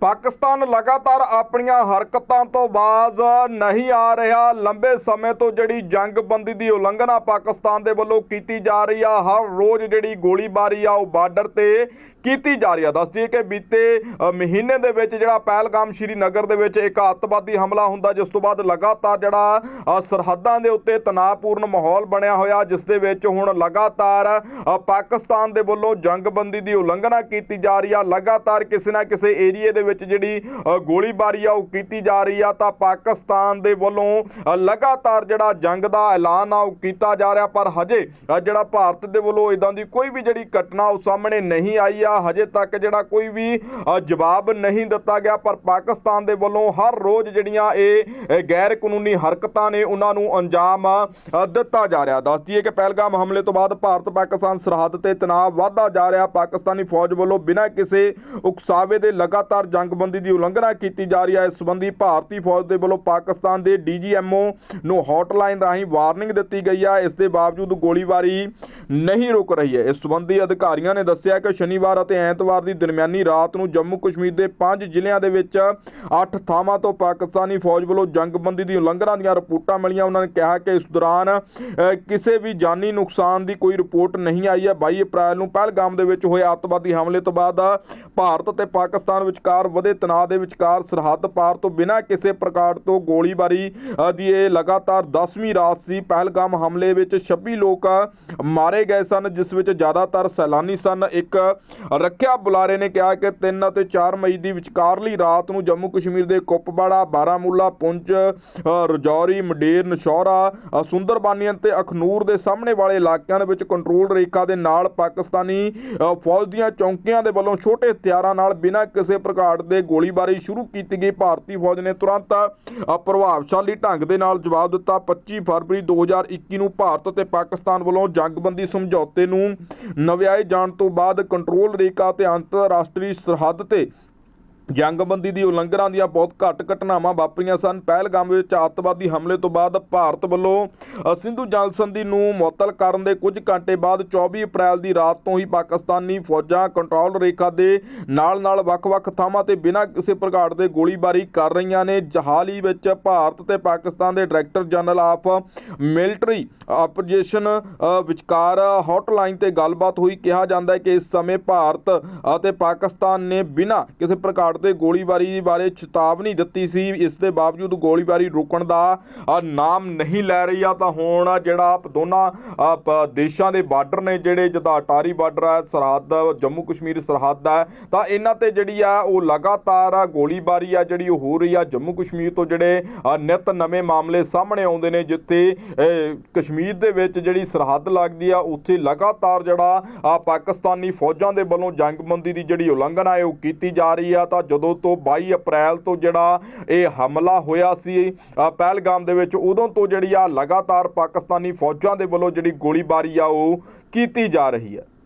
ਪਾਕਿਸਤਾਨ ਲਗਾਤਾਰ ਆਪਣੀਆਂ ਹਰਕਤਾਂ ਤੋਂ ਬਾਜ਼ ਨਹੀਂ ਆ ਰਿਹਾ। ਲੰਬੇ ਸਮੇਂ ਤੋਂ ਜਿਹੜੀ ਜੰਗਬੰਦੀ ਦੀ ਉਲੰਘਣਾ ਪਾਕਿਸਤਾਨ ਦੇ ਵੱਲੋਂ ਕੀਤੀ ਜਾ ਰਹੀ ਆ, ਹਰ ਰੋਜ਼ ਜਿਹੜੀ ਗੋਲੀਬਾਰੀ ਆ, ਉਹ ਬਾਰਡਰ ਤੇ ਕੀਤੀ ਜਾ ਰਹੀ ਆ। ਦੱਸਦੀ ਹੈ ਕਿ ਬੀਤੇ ਮਹੀਨੇ ਦੇ ਵਿੱਚ ਜਿਹੜਾ ਪਹਿਲਗਾਮ ਸ਼੍ਰੀਨਗਰ ਦੇ ਵਿੱਚ ਇੱਕ ਅੱਤਵਾਦੀ ਹਮਲਾ ਹੁੰਦਾ, ਜਿਸ ਤੋਂ ਬਾਅਦ ਲਗਾਤਾਰ ਜਿਹੜਾ ਸਰਹੱਦਾਂ ਦੇ ਉੱਤੇ ਤਣਾਅਪੂਰਨ ਮਾਹੌਲ ਬਣਿਆ ਹੋਇਆ, ਜਿਸ ਦੇ ਵਿੱਚ ਹੁਣ ਲਗਾਤਾਰ ਪਾਕਿਸਤਾਨ ਦੇ ਵੱਲੋਂ ਜੰਗਬੰਦੀ ਦੀ ਉਲੰਘਣਾ ਕੀਤੀ ਜਾ ਰਹੀ ਆ। ਲਗਾਤਾਰ ਕਿਸੇ ਨਾ ਕਿਸੇ ਏਰੀਏ ਦੇ ਵਿੱਚ ਜਿਹੜੀ ਗੋਲੀਬਾਰੀ ਆ, ਉਹ ਕੀਤੀ ਜਾ ਰਹੀ ਆ, ਤਾਂ ਪਾਕਿਸਤਾਨ ਦੇ ਵੱਲੋਂ ਲਗਾਤਾਰ ਜਿਹੜਾ ਜੰਗ ਦਾ ਐਲਾਨ ਆ, ਉਹ ਕੀਤਾ ਜਾ ਰਿਹਾ, ਪਰ ਹਜੇ ਜਿਹੜਾ ਭਾਰਤ ਦੇ ਵੱਲੋਂ ਇਦਾਂ ਦੀ ਕੋਈ ਵੀ ਜਿਹੜੀ ਘਟਨਾ ਉਹ ਸਾਹਮਣੇ ਨਹੀਂ ਆਈ ਆ, ਹਜੇ ਤੱਕ ਜਿਹੜਾ ਕੋਈ ਵੀ ਜਵਾਬ ਨਹੀਂ ਦਿੱਤਾ ਗਿਆ, ਪਰ ਪਾਕਿਸਤਾਨ ਦੇ ਵੱਲੋਂ ਹਰ ਰੋਜ਼ ਜਿਹੜੀਆਂ ਇਹ ਗੈਰ ਕਾਨੂੰਨੀ ਹਰਕਤਾਂ ਨੇ, ਉਹਨਾਂ ਨੂੰ ਅੰਜਾਮ ਦਿੱਤਾ ਜਾ ਰਿਹਾ। ਦੱਸਦੀ ਹੈ ਕਿ ਪਹਿਲਗਾਮ ਹਮਲੇ ਤੋਂ ਬਾਅਦ ਭਾਰਤ, ਪਾਕਿਸਤਾਨ ਸਰਹੱਦ ਤੇ ਤਣਾਅ ਵਧਦਾ ਜਾ ਰਿਹਾ। ਪਾਕਿਸਤਾਨੀ ਫੌਜ ਵੱਲੋਂ ਬਿਨਾਂ ਕਿਸੇ ਉਕਸਾਵੇ ਦੇ ਲਗਾਤਾਰ ਜੰਗਬੰਦੀ ਦੀ ਉਲੰਘਣਾ ਕੀਤੀ ਜਾ ਰਹੀ ਹੈ। ਇਸ ਸੰਬੰਧੀ ਭਾਰਤੀ ਫੌਜ ਦੇ ਵੱਲੋਂ ਪਾਕਿਸਤਾਨ ਦੇ ਡੀਜੀਐਮਓ ਨੂੰ ਹੌਟਲਾਈਨ ਰਾਹੀਂ ਵਾਰਨਿੰਗ ਦਿੱਤੀ ਗਈ ਹੈ। ਇਸ ਦੇ ਬਾਵਜੂਦ ਗੋਲੀਬਾਰੀ ਨਹੀਂ ਰੁਕ ਰਹੀ ਹੈ। ਇਸ ਸੰਬੰਧੀ ਅਧਿਕਾਰੀਆਂ ਨੇ ਦੱਸਿਆ ਕਿ ਸ਼ਨੀਵਾਰ ਅਤੇ ਐਤਵਾਰ ਦੀ ਦਰਮਿਆਨੀ ਰਾਤ ਨੂੰ ਜੰਮੂ ਕਸ਼ਮੀਰ ਦੇ ਪੰਜ ਜ਼ਿਲ੍ਹਿਆਂ ਦੇ ਵਿੱਚ 8 ਥਾਵਾਂ ਤੋਂ ਪਾਕਿਸਤਾਨੀ ਫੌਜ ਵੱਲੋਂ ਜੰਗਬੰਦੀ ਦੀ ਉਲੰਘਣਾ ਦੀਆਂ ਰਿਪੋਰਟਾਂ ਮਿਲੀਆਂ। ਉਹਨਾਂ ਨੇ ਕਿਹਾ ਕਿ ਇਸ ਦੌਰਾਨ ਕਿਸੇ ਵੀ ਜਾਨੀ ਨੁਕਸਾਨ ਦੀ ਕੋਈ ਰਿਪੋਰਟ ਨਹੀਂ ਆਈ ਹੈ। 22 ਅਪ੍ਰੈਲ ਨੂੰ ਪਹਿਲਗਾਮ ਦੇ ਵਿੱਚ ਹੋਏ ਅੱਤਵਾਦੀ ਹਮਲੇ ਤੋਂ ਬਾਅਦ ਭਾਰਤ ਅਤੇ ਪਾਕਿਸਤਾਨ ਵਿਚਕਾਰ ਵਧੇ ਤਣਾਅ ਦੇ ਵਿਚਕਾਰ ਸਰਹੱਦ ਪਾਰ ਤੋਂ ਬਿਨਾਂ ਕਿਸੇ ਪ੍ਰਕਾਰ ਤੋਂ ਗੋਲੀਬਾਰੀ ਦੀ ਇਹ ਲਗਾਤਾਰ 10ਵੀਂ ਰਾਤ ਸੀ। ਪਹਿਲਗਾਮ ਹਮਲੇ ਵਿੱਚ 26 ਲੋਕ ਮਾਰੇ ਗਏ ਸਨ ਜਿਸ ਵਿੱਚ ਜ਼ਿਆਦਾਤਰ ਸੈਲਾਨੀ ਸਨ। ਇੱਕ ਰੱਖਿਆ ਬੁਲਾਰੇ ਨੇ ਕਿਹਾ ਕਿ 3 ਅਤੇ 4 ਮਈ ਦੀ ਵਿਚਕਾਰਲੀ ਰਾਤ ਨੂੰ ਜੰਮੂ ਕਸ਼ਮੀਰ ਦੇ ਕੁਪਵਾੜਾ ਬਾਰਾਮੂਲਾ ਪੁੰਚ ਰਜੌਰੀ ਮੰਡੇਰ ਨਸ਼ੌਰਾ ਅ, ਸੁੰਦਰਬਾਨੀ ਅਖਨੂਰ ਦੇ ਸਾਹਮਣੇ ਵਾਲੇ ਇਲਾਕਿਆਂ ਦੇ ਵਿੱਚ ਕੰਟਰੋਲ ਰੇਖਾ ਦੇ ਨਾਲ ਪਾਕਿਸਤਾਨੀ ਫੌਜ ਦੀਆਂ ਚੌਂਕੀਆਂ ਦੇ ਵੱਲੋਂ ਛੋਟੇ ਹਥਿਆਰਾਂ ਨਾਲ ਬਿਨਾਂ ਕਿਸੇ ਪ੍ਰਕਾਰ ਦੇ ਗੋਲੀਬਾਰੀ ਸ਼ੁਰੂ ਕੀਤੀ ਗਈ। ਭਾਰਤੀ ਫੌਜ ਨੇ ਤੁਰੰਤ ਪ੍ਰਭਾਵਸ਼ਾਲੀ ਢੰਗ ਦੇ ਨਾਲ ਜਵਾਬ ਦਿੱਤਾ। 25 ਫਰਵਰੀ 2021 ਨੂੰ ਭਾਰਤ ਅਤੇ ਪਾਕਿਸਤਾਨ ਵੱਲੋਂ ਜੰਗਬੰਦੀ ਸਮਝੌਤੇ ਨੂੰ ਨਵਿਆਏ ਜਾਣ ਤੋਂ ਬਾਅਦ ਕੰਟਰੋਲ ਰੇਖਾ ਤੇ ਅੰਤਰਰਾਸ਼ਟਰੀ ਸਰਹੱਦ ਤੇ ਜੰਗਬੰਦੀ ਦੀ ਉਲੰਘਣਾ ਦੀਆਂ ਬਹੁਤ ਘੱਟ ਘਟਨਾਵਾਂ ਵਾਪਰੀਆਂ ਸਨ। ਪਹਿਲਗਾਮ ਵਿੱਚ ਅੱਤਵਾਦੀ ਹਮਲੇ ਤੋਂ ਬਾਅਦ ਭਾਰਤ ਵੱਲੋਂ ਸਿੰਧੂ ਜਲ ਸੰਧੀ ਨੂੰ ਮੁਅੱਤਲ ਕਰਨ ਦੇ ਕੁਝ ਘੰਟੇ ਬਾਅਦ 24 ਅਪ੍ਰੈਲ ਦੀ ਰਾਤ ਤੋਂ ਹੀ ਪਾਕਿਸਤਾਨੀ ਫੌਜਾਂ ਕੰਟਰੋਲ ਰੇਖਾ ਦੇ ਨਾਲ-ਨਾਲ ਵੱਖ-ਵੱਖ ਥਾਵਾਂ ਤੇ ਬਿਨਾਂ ਕਿਸੇ ਪ੍ਰਕਾਰ ਦੇ ਗੋਲੀਬਾਰੀ ਕਰ ਰਹੀਆਂ ਨੇ। ਜਹਾਲ ਹੀ ਵਿੱਚ ਭਾਰਤ ਤੇ ਪਾਕਿਸਤਾਨ ਦੇ director general of military operation ਵਿਚਕਾਰ ਹੌਟਲਾਈਨ ਤੇ ਗੱਲਬਾਤ ਹੋਈ। ਕਿਹਾ ਜਾਂਦਾ ਹੈ ਕਿ ਇਸ ਸਮੇਂ ਭਾਰਤ ਅਤੇ ਪਾਕਿਸਤਾਨ ਨੇ ਬਿਨਾਂ ਕਿਸੇ ਪ੍ਰਕਾਰ ਦੇ ਗੋਲੀਬਾਰੀ ਬਾਰੇ ਚੇਤਾਵਨੀ ਦਿੱਤੀ ਸੀ। ਇਸ ਦੇ ਬਾਵਜੂਦ ਗੋਲੀਬਾਰੀ ਰੁਕਣ ਦਾ ਨਾਮ ਨਹੀਂ ਲੈ ਰਹੀ ਆ ਤਾਂ ਹੁਣ ਜਿਹੜਾ ਦੋਨਾਂ ਪ- ਦੇਸ਼ਾਂ ਦੇ ਬਾਰਡਰ ਨੇ ਜਿਹੜੇ ਜਿੱਦਾਂ ਅਟਾਰੀ ਬਾਰਡਰ ਹੈ ਸਰਹੱਦ ਜੰਮੂ ਕਸ਼ਮੀਰ ਸਰਹੱਦ ਹੈ ਤਾਂ ਇਹਨਾਂ ਤੇ ਜਿਹੜੀ ਆ ਉਹ ਲਗਾਤਾਰ ਗੋਲੀਬਾਰੀ ਆ ਜਿਹੜੀ ਉਹ ਹੋ ਰਹੀ ਆ ਜੰਮੂ ਕਸ਼ਮੀਰ ਤੋਂ ਜਿਹੜੇ ਅ, ਨਿਤ ਨਵੇਂ ਮਾਮਲੇ ਸਾਹਮਣੇ ਆਉਂਦੇ ਨੇ ਜਿੱਥੇ ਕਸ਼ਮੀਰ ਦੇ ਵਿੱਚ ਜਿਹੜੀ ਸਰਹੱਦ ਲੱਗਦੀ ਆ ਉੱਥੇ ਲਗਾਤਾਰ ਜਿਹੜਾ ਆ ਪਾਕਿਸਤਾਨੀ ਫੌਜਾਂ ਦੇ ਵੱਲੋਂ ਜੰਗਬੰਦੀ ਦੀ ਜਿਹੜੀ ਉਲੰਘਣਾ ਹੈ ਉਹ ਕੀਤੀ ਜਾ ਰਹੀ ਆ ਤਾਂ ਜਦੋਂ ਤੋਂ 22 ਅਪ੍ਰੈਲ ਤੋਂ ਜਿਹੜਾ ਇਹ ਹਮਲਾ ਹੋਇਆ ਸੀ ਪਹਿਲਗਾਮ ਦੇ ਵਿੱਚ, ਉਦੋਂ ਤੋਂ ਜਿਹੜੀ ਆ ਲਗਾਤਾਰ ਪਾਕਿਸਤਾਨੀ ਫੌਜਾਂ ਦੇ ਵੱਲੋਂ ਜਿਹੜੀ ਗੋਲੀਬਾਰੀ ਆ, ਉਹ ਕੀਤੀ ਜਾ ਰਹੀ ਹੈ।